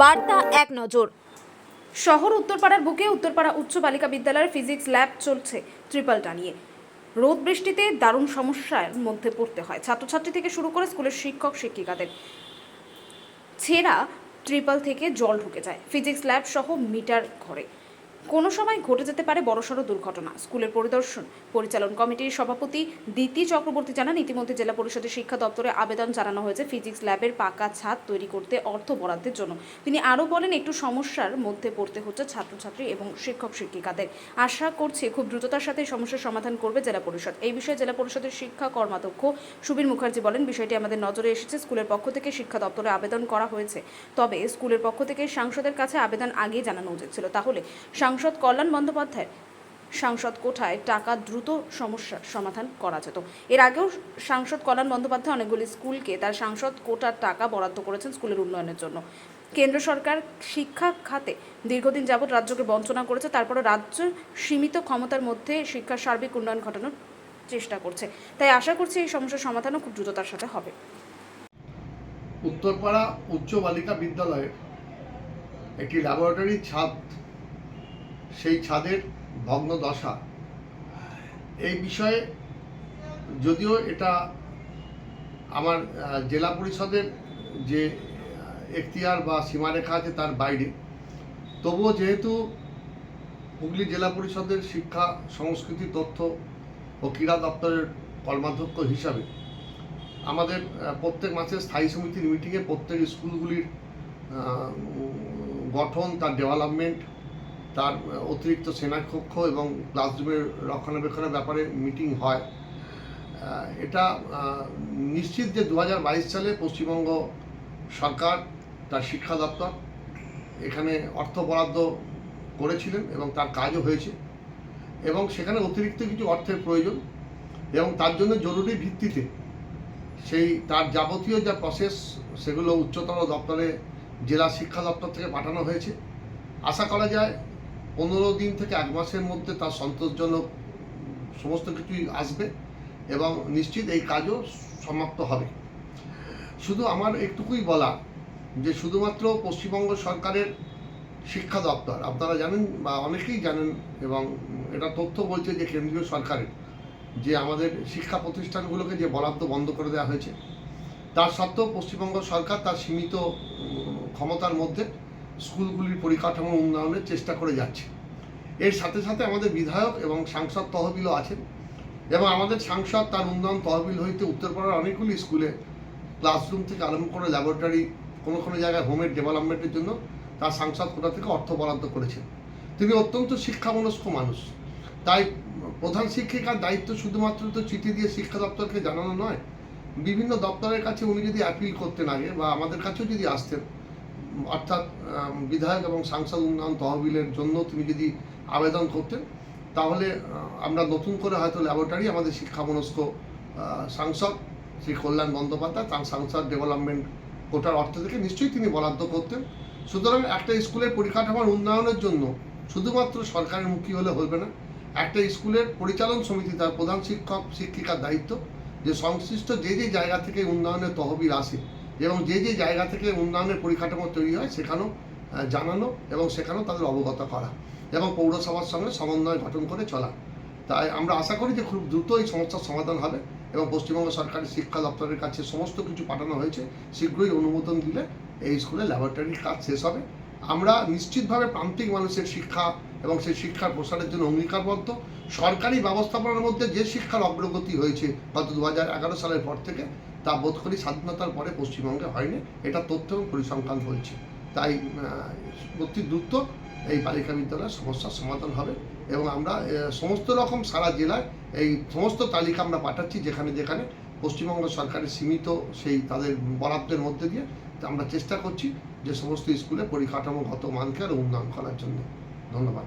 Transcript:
বার্তা এক নজর। শহর উত্তরপাড়ার বুকে উত্তরপাড়া উচ্চ বালিকা বিদ্যালয়ের ফিজিক্স ল্যাব চলছে ট্রিপল টানিয়ে রোদ বৃষ্টিতে দারুণ সমস্যার মধ্যে পড়তে হয়। ছাত্রছাত্রী থেকে শুরু করে স্কুলের শিক্ষক, শিক্ষিকাদের ছেঁড়া ট্রিপল থেকে জল ঢুকে যায়। ফিজিক্স ল্যাব সহ মিটার ঘরে। কোনো সময় ঘটে যেতে পারে বড়সড় দুর্ঘটনা। স্কুলের পরিদর্শন, পরিচালন কমিটির সভাপতি দ্বিতীয় চক্রবর্তী জানান, ইতিমধ্যে জেলা পরিষদের শিক্ষা দপ্তরে আবেদন জানানো হয়েছে ফিজিক্স ল্যাবের পাকা ছাদ তৈরি করতে অর্থ বরাদ্দের জন্য। তিনি আরও বলেন, একটু সমস্যার মধ্যে পড়তে হচ্ছে ছাত্রছাত্রী এবং শিক্ষক শিক্ষিকাদের। আশা করছি খুব দ্রুততার সাথে সমস্যার সমাধান করবে জেলা পরিষদ। এই বিষয়ে জেলা পরিষদের শিক্ষা কর্মাধ্যক্ষ সুবীর মুখার্জি বলেন, বিষয়টি আমাদের নজরে এসেছে, স্কুলের পক্ষ থেকে শিক্ষা দপ্তরে আবেদন করা হয়েছে। তবে স্কুলের পক্ষ থেকে সাংসদের কাছে আবেদন আগেই জানানো উচিত ছিল। তাহলে সাংসদ কল্যাণ বন্দ্যোপাধ্যায়। সাংসদ কোঠায় টাকা দ্রুত সমস্যার সমাধান করা যেত। এর আগেও সাংসদ কল্যাণ বন্দ্যোপাধ্যায় অনেকগুলি স্কুলকে তার সাংসদ কোটার টাকা বরাদ্দ করেছেন স্কুলের উন্নয়নের জন্য। কেন্দ্র সরকার শিক্ষা খাতে দীর্ঘদিন যাবৎ রাজ্যকে বঞ্চনা করেছে তারপরে রাজ্য সীমিত ক্ষমতার মধ্যে শিক্ষার সার্বিক উন্নয়ন ঘটানোর চেষ্টা করছে। তাই আশা করছি এই সমস্যার সমাধানও খুব দ্রুততার সাথে হবে। উত্তরপাড়া উচ্চ বালিকা বিদ্যালয়ের একটি ল্যাবরেটরি ছাদ সেই ছাদের ভগ্ন দশা এই বিষয়ে যদিও এটা আমার জেলা পরিষদের যে এখতিয়ার বা সীমারেখা আছে তার বাইরে, তবুও যেহেতু হুগলি জেলা পরিষদের শিক্ষা, সংস্কৃতি, তথ্য ও ক্রীড়া দপ্তরের কর্মাধ্যক্ষ হিসাবে আমাদের প্রত্যেক মাসে স্থায়ী সমিতির মিটিংয়ে প্রত্যেক স্কুলগুলির গঠন, তার ডেভেলপমেন্ট তার অতিরিক্ত সেনাকক্ষ এবং ক্লাসরুমের রক্ষণাবেক্ষণের ব্যাপারে মিটিং হয়। এটা নিশ্চিত যে দু হাজার বাইশ সালে পশ্চিমবঙ্গ সরকার, তার শিক্ষা দপ্তর এখানে অর্থ বরাদ্দ করেছিলেন এবং তার কাজও হয়েছে এবং সেখানে অতিরিক্ত কিছু অর্থের প্রয়োজন এবং তার জন্য জরুরি ভিত্তিতে সেই, তার যাবতীয় যা প্রসেস সেগুলো উচ্চতর দপ্তরে, জেলা শিক্ষা দপ্তর থেকে পাঠানো হয়েছে। আশা করা যায় পনেরো দিন থেকে এক মাসের মধ্যে তার সন্তোষজনক সমস্ত কিছুই আসবে এবং নিশ্চিত এই কাজও সমাপ্ত হবে। শুধু আমার একটুকুই বলা যে শুধুমাত্র পশ্চিমবঙ্গ সরকারের শিক্ষা দপ্তর, আপনারা জানেন বা অনেকেই জানেন এবং এটা তথ্য বলছে যে কেন্দ্রীয় সরকারের যে আমাদের শিক্ষা প্রতিষ্ঠানগুলোকে যে বরাদ্দ বন্ধ করে দেওয়া হয়েছে, তার সত্ত্বেও পশ্চিমবঙ্গ সরকার তার সীমিত ক্ষমতার মধ্যে স্কুলগুলির পরিকাঠামো উন্নয়নের চেষ্টা করে যাচ্ছে। এর সাথে সাথে আমাদের বিধায়ক এবং সাংসদ তহবিলও আছেন এবং আমাদের সাংসদ তার উন্নয়ন তহবিল হইতে উত্তরপাড়ার অনেকগুলি স্কুলে ক্লাসরুম থেকে আরম্ভ করে ল্যাবরেটরি কোনো কোনো জায়গায় হোমের ডেভেলপমেন্টের জন্য তার সাংসদ কোটা থেকে অর্থ বরাদ্দ করেছেন। তিনি অত্যন্ত শিক্ষামনস্ক মানুষ। তাই প্রধান শিক্ষিকার দায়িত্ব শুধুমাত্র তো চিঠি দিয়ে শিক্ষা দপ্তরকে জানানো নয়, বিভিন্ন দপ্তরের কাছে উনি যদি অ্যাপিল করতেন আগে বা আমাদের কাছেও যদি আসতেন অর্থাৎ বিধায়ক এবং সাংসদ উন্নয়ন তহবিলের জন্য তিনি যদি আবেদন করতেন, তাহলে আমরা নতুন করে হয়তো ল্যাবরেটরি, আমাদের শিক্ষামনস্ক সাংসদ শ্রী কল্যাণ বন্দ্যোপাধ্যায়, তার সাংসদ ডেভেলপমেন্ট কোটার অর্থ থেকে নিশ্চয়ই তিনি বরাদ্দ করতেন। সুতরাং একটা স্কুলের পরিকাঠামোর উন্নয়নের জন্য শুধুমাত্র সরকারের মুখী হলে হবে না, একটা স্কুলের পরিচালন সমিতি, তার প্রধান শিক্ষক, শিক্ষিকার দায়িত্ব, যে সংশ্লিষ্ট যে যে জায়গা থেকে উন্নয়নের তহবিল আসে এবং যে যে জায়গা থেকে উন্নয়নের পরিকাঠামো তৈরি হয়, সেখানেও জানানো এবং সেখানেও তাদের অবগত করা এবং পৌরসভার সঙ্গে সমন্বয় গঠন করে চলা। তাই আমরা আশা করি যে খুব দ্রুত এই সমস্যার সমাধান হবে এবং পশ্চিমবঙ্গ সরকারের শিক্ষা দপ্তরের কাছে সমস্ত কিছু পাঠানো হয়েছে, শীঘ্রই অনুমোদন দিলে এই স্কুলে ল্যাবরেটরির কাজ শেষ হবে। আমরা নিশ্চিতভাবে প্রান্তিক মানুষের শিক্ষা এবং সেই শিক্ষার প্রসারের জন্য অঙ্গীকারবদ্ধ। সরকারি ব্যবস্থাপনার মধ্যে যে শিক্ষার অগ্রগতি হয়েছে গত দু সালের পর থেকে তা বোধ করি স্বাধীনতার পরে পশ্চিমবঙ্গে হয়নি। এটা তথ্য এবং পরিসংখ্যান বলছে। তাই অতি দ্রুত এই বালিকা বিদ্যালয়ের সমস্যার সমাধান হবে এবং আমরা সমস্ত রকম সারা জেলায় এই সমস্ত তালিকা আমরা পাঠাচ্ছি যেখানে যেখানে পশ্চিমবঙ্গ সরকারের সীমিত সেই তাদের বরাদ্দের মধ্যে দিয়ে। আমরা চেষ্টা করছি যে সমস্ত স্কুলে পরিকাঠামোগত মানকে আরও উন্নয়ন করার জন্য। ধন্যবাদ।